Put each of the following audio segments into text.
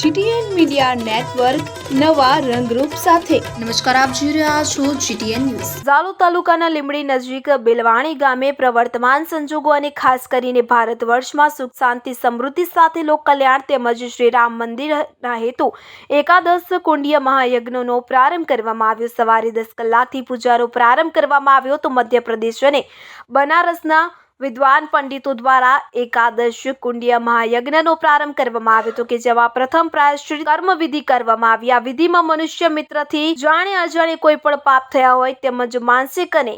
GTN media network નવા રંગરૂપ સાથે. નમસ્કાર આપ જોઈ રહ્યા છો જીટીએન ન્યૂઝ. ઝાલો તાલુકાના લીમડી નજીક બેલવાણી ગામે પ્રવર્તમાન સંજોગો અને ખાસ કરીને ભારત વર્ષમાં સુખ શાંતિ સમૃદ્ધિ સાથે લોક કલ્યાણ તેમજ શ્રી રામ મંદિરના હેતુ એકાદશ કુંડીય મહાયજ્ઞનો પ્રારંભ કરવામાં આવ્યો. સવારે દસ કલાકથી પૂજાનો પ્રારંભ કરવામાં આવ્યો તો મધ્યપ્રદેશ અને બનારસના વિદ્વાન પંડિતો દ્વારા એકાદશ કુંડીય મહાયજ્ઞનો પ્રારંભ કરવામાં આવ્યો હતો કે જેમાં પ્રથમ પ્રાયશ્ચિત કર્મ વિધિ કરવામાં આવી. આ વિધિમાં મનુષ્ય મિત્રથી જાણે અજાણે કોઈ પણ પાપ થયા હોય તેમજ માનસિક અને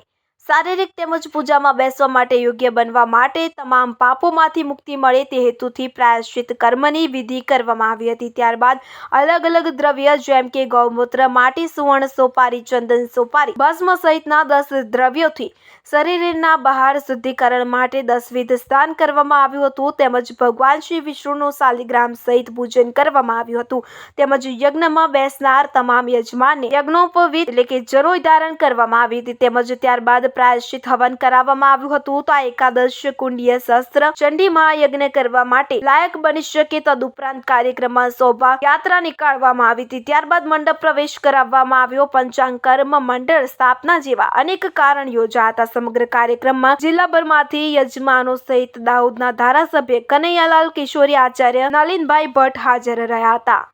શારીરિક તેમજ પૂજામાં બેસવા માટે યોગ્ય બનવા માટે તમામ પાપોમાંથી મુક્તિ મળે તે હેતુથી પ્રાયશ્ચિત કર્મની વિધિ કરવામાં આવી હતી. ત્યારબાદ અલગ અલગ દ્રવ્ય જેમ કે ગૌમૂત્ર, માટી, સુવર્ણ સોપારી, ચંદન સોપારી, ભસ્મ સહિતના દસ દ્રવ્યોથી શરીરના બહાર શુદ્ધિકરણ માટે દસ વિધ સ્નાન કરવામાં આવ્યું હતું. તેમજ ભગવાન શ્રી વિષ્ણુનું શાલિગ્રામ સહિત પૂજન કરવામાં આવ્યું હતું. તેમજ યજ્ઞમાં બેસનાર તમામ યજમાનને યજ્ઞોપવિત એટલે કે જરોય ધારણ કરવામાં આવી હતી. તેમજ ત્યારબાદ પ્રાયશ્ચિત હવન કરાવવામાં આવ્યું હતું તો આ એકાદશ કુંડીય શસ્ત્ર ચંડી મહાયજ્ઞ કરવા માટે લાયક બની શકે તદુપરાંત કાર્યક્રમમાં શોભા યાત્રા નીકાળવામાં આવી હતી. ત્યારબાદ મંડપ પ્રવેશ કરાવવામાં આવ્યો. પંચાંગ કર્મ મંડળ સ્થાપના જેવા અનેક કારણ યોજાયા હતા. સમગ્ર કાર્યક્રમમાં જિલ્લાભરમાંથી યજમાનો સહિત દાહોદના ધારાસભ્ય કનૈયાલાલ કિશોરી આચાર્ય, નલિનભાઈ ભટ્ટ હાજર રહ્યા હતા.